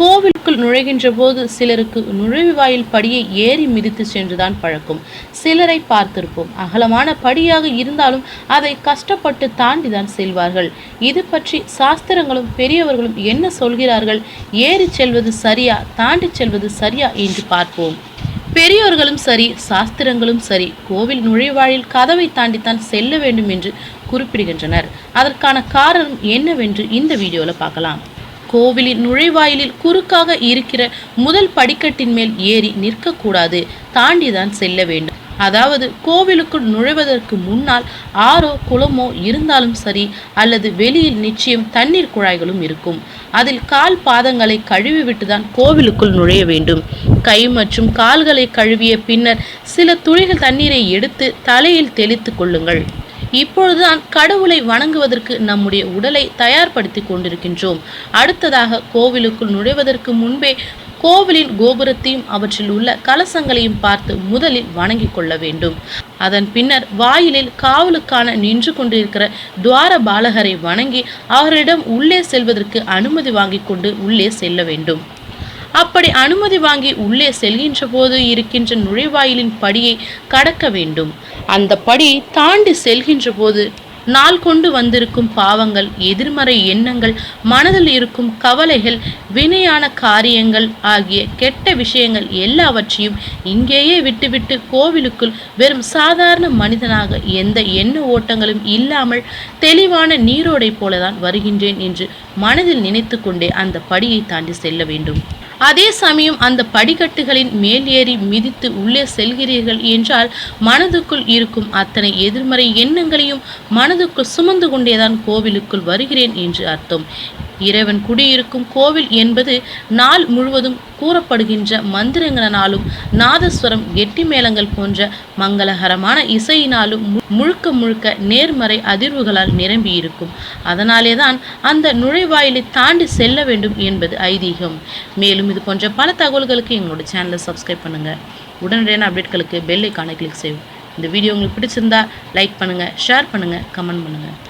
கோவிலுக்குள் நுழைகின்ற போது சிலருக்கு நுழைவாயில் படியை ஏறி மிதித்து சென்றுதான் பழக்கம். சிலரை பார்த்திருப்போம். அகலமான படியாக இருந்தாலும் அதை கஷ்டப்பட்டு தாண்டிதான் செல்வார்கள். இது பற்றி சாஸ்திரங்களும் பெரியவர்களும் என்ன சொல்கிறார்கள்? ஏறி செல்வது சரியா? தாண்டி செல்வது சரியா? என்று பார்ப்போம். பெரியோர்களும் சரி சாஸ்திரங்களும் சரி கோவில் நுழைவாயில் கதவை தாண்டித்தான் செல்ல வேண்டும் என்று குறிப்பிடுகின்றனர். அதற்கான காரணம் என்னவென்று இந்த வீடியோவில் பார்க்கலாம். கோவிலின் நுழைவாயிலில் குறுக்காக இருக்கிற முதல் படிக்கட்டின் மேல் ஏறி நிற்கக்கூடாது. தாண்டிதான் செல்ல வேண்டும். அதாவது கோவிலுக்குள் நுழைவதற்கு முன்னால் ஆறோ குளமோ இருந்தாலும் சரி அல்லது வெளியில் நிச்சயம் தண்ணீர் குழாய்களும் இருக்கும். அதில் கால் பாதங்களை கழுவிவிட்டு தான் கோவிலுக்குள் நுழைய வேண்டும். கை மற்றும் கால்களை கழுவிய பின்னர் சில துளிகள் தண்ணீரை எடுத்து தலையில் தெளித்து கொள்ளுங்கள். இப்பொழுதுதான் கடவுளை வணங்குவதற்கு நம்முடைய உடலை தயார்படுத்தி கொண்டிருக்கின்றோம். அடுத்ததாக கோவிலுக்குள் நுழைவதற்கு முன்பே கோவிலின் கோபுரத்தையும் அவற்றில் உள்ள கலசங்களையும் பார்த்து முதலில் வணங்கிக் கொள்ள வேண்டும். அதன் பின்னர் வாயிலில் காவலுக்கான நின்று கொண்டிருக்கிற துவார பாலகரை வணங்கி அவரிடம் உள்ளே செல்வதற்கு அனுமதி வாங்கிக் கொண்டு உள்ளே செல்ல வேண்டும். அப்படி அனுமதி வாங்கி உள்ளே செல்கின்ற போது இருக்கின்ற நுழைவாயிலின் படியை கடக்க வேண்டும். அந்த படியை தாண்டி செல்கின்ற போது நாள் கொண்டு வந்திருக்கும் பாவங்கள் எதிர்மறை எண்ணங்கள் மனதில் இருக்கும் கவலைகள் வினையான காரியங்கள் ஆகிய கெட்ட விஷயங்கள் எல்லாவற்றையும் இங்கேயே விட்டுவிட்டு கோவிலுக்குள் வெறும் சாதாரண மனிதனாக எந்த எண்ண ஓட்டங்களும் இல்லாமல் தெளிவான நீரோடை போலதான் வருகின்றேன் என்று மனதில் நினைத்து கொண்டே அந்த படியை தாண்டி செல்ல வேண்டும். அதே சமயம் அந்த படிக்கட்டுகளின் மேல் ஏறி மிதித்து உள்ளே செல்கிறீர்கள் என்றால் மனதுக்குள் இருக்கும் அத்தனை எதிர்மறை எண்ணங்களையும் மனதுக்குள் சுமந்து கொண்டேதான் கோவிலுக்குள் வருகிறேன் என்று அர்த்தம். இறைவன் குடியிருக்கும் கோவில் என்பது நாள் முழுவதும் கூறப்படுகின்ற மந்திரங்களினாலும் நாதஸ்வரம் கெட்டி மேளங்கள் போன்ற மங்களகரமான இசையினாலும் மு- முழுக்க முழுக்க நேர்மறை அதிர்வுகளால் நிரம்பி இருக்கும் அதனாலே தான் அந்த நுழைவாயிலை தாண்டி செல்ல வேண்டும் என்பது ஐதீகம். மேலும் இது போன்ற பல தகவல்களுக்கு எங்களோட சேனலை சப்ஸ்கிரைப் பண்ணுங்கள் உடனடியான அப்டேட்களுக்கு பெல் ஐக்கானை கிளிக் செய்வோம் இந்த வீடியோ உங்களுக்கு பிடிச்சிருந்தா லைக் பண்ணுங்கள் ஷேர் பண்ணுங்கள் கமெண்ட் பண்ணுங்கள்